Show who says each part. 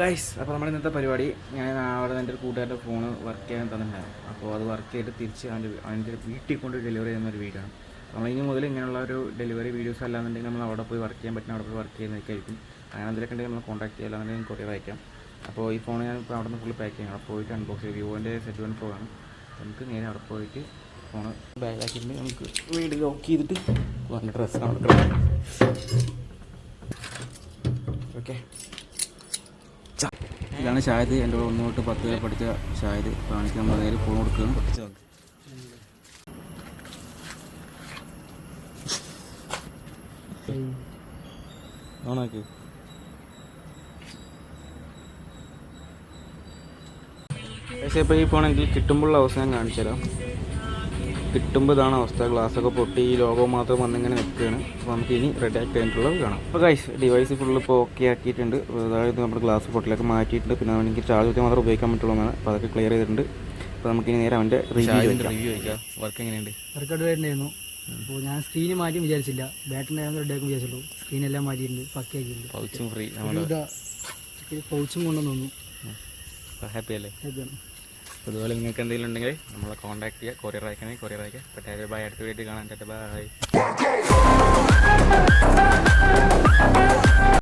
Speaker 1: Guys അപ്പോൾ നമ്മുടെ ഇന്നത്തെ പരിപാടി ഞാൻ അവിടെ എന്റെ കൂട്ടുകാരുടെ ഫോൺ വർക്ക് ചെയ്യാൻ തന്നിട്ടുണ്ടായിരുന്നു. അപ്പോൾ അത് വർക്ക് ചെയ്തിട്ട് തിരിച്ച് അവന്റെ അവന്റെ വീട്ടിൽ കൊണ്ട് ഡെലിവറി ചെയ്യുന്ന ഒരു ആണ്. നമ്മൾ ഇനി മുതൽ ഇങ്ങനെയുള്ള ഒരു ഡെലിവറി വീഡിയോസ് അല്ലാന്നുണ്ടെങ്കിൽ നമ്മൾ അവിടെ പോയി വർക്ക് ചെയ്യാൻ പറ്റുന്ന അവിടെ പോയി വർക്ക് ചെയ്യുന്നതൊക്കെയായിരിക്കും അങ്ങനെ എന്തെങ്കിലും ഉണ്ടെങ്കിൽ നമ്മൾ കോൺടാക്ട് ചെയ്യാം അല്ലാന്നുണ്ടെങ്കിൽ കൊറിയർ അയക്കാം. അപ്പോൾ ഈ ഫോൺ ഞാൻ ഇപ്പോൾ അവിടെ നിന്ന് ഫുൾ പാക്ക് ചെയ്യണം. അവിടെ പോയിട്ട് അൺബോക്സ് ചെയ്യും വിവോന്റെ സെറ്റ് വൺ പ്രോ ആണ് നമുക്ക് നേരെ അവിടെ പോയിട്ട് ഫോണ് ബാഗാക്കിയിട്ട് നമുക്ക് വീട് ലോക്ക് ചെയ്തിട്ട് വന്ന ഡ്രസ്സാണ് ഓക്കെ ഇതാണ് ഷായത് എന്റെ കൂടെ ഒന്ന് തൊട്ട് പത്ത് വരെ പഠിച്ച ഷായത് കാണിക്കാൻ നമ്മൾ നേരെ ഫോൺ കൊടുക്കുകയാണ്. പൊട്ടിച്ച് പക്ഷേ ഇപ്പോൾ ഈ ഫോണെങ്കിൽ കിട്ടുമ്പോഴുള്ള അവസ്ഥ ഞാൻ കാണിച്ചു തരാം കിട്ടുമ്പോൾ ഇതാണ് അവസ്ഥ. ഗ്ലാസ്സൊക്കെ പൊട്ടി ഈ ലോഗോ മാത്രം വന്നിങ്ങനെ നിൽക്കുകയാണ്. അപ്പോൾ നമുക്ക് ഇനി റെഡി ആക്കി കഴിഞ്ഞിട്ടുള്ളത് കാണാം. അപ്പോൾ ഗൈസ് ഡിവൈസ് ഫുൾ ഇപ്പോൾ ഓക്കെ ആക്കിയിട്ടുണ്ട്. അതായത് നമ്മുടെ ഗ്ലാസ് പൊട്ടിലൊക്കെ മാറ്റിയിട്ടുണ്ട്. പിന്നെ എനിക്ക് ചാർജ് കുത്തി മാത്രം ഉപയോഗിക്കാൻ പറ്റുള്ളൂ എന്നാണ്. അപ്പോൾ അതൊക്കെ ക്ലിയർ ചെയ്തിട്ടുണ്ട്. അപ്പോൾ നമുക്ക് ഇനി നേരെ അവന്റെ റിവ്യൂ റിവ്യൂ ചോദിക്കാം. വർക്ക് എങ്ങനെയുണ്ട്?
Speaker 2: വർക്ക് വരുന്നുണ്ടായിരുന്നു അപ്പോൾ ഞാൻ സ്ക്രീൻ മാറ്റി വിചാരിച്ചില്ല. ബാറ്ററി റെഡിയാക്കും വിചാരിച്ചുള്ളൂ. സ്ക്രീൻ എല്ലാം മാറ്റിയിട്ടുണ്ട്. പക്കയാക്കിയിട്ടുണ്ട്
Speaker 1: പൗച്ചും ഫ്രീ നമ്മുടെ
Speaker 2: പൗച്ചും കൊണ്ടുവന്നു.
Speaker 1: ഹാപ്പി അല്ലേ?
Speaker 2: ഹാപ്പിയാണ്
Speaker 1: അതുപോലെ നിങ്ങൾക്ക് എന്തെങ്കിലും ഉണ്ടെങ്കിൽ നമ്മളെ കോൺടാക്ട് ചെയ്യുക. കൊറിയർ അയക്കണേ കൊറിയർ അയക്കുക അപ്പോൾ ബൈ അടുത്ത വീട്ടിൽ കാണാൻ ബൈ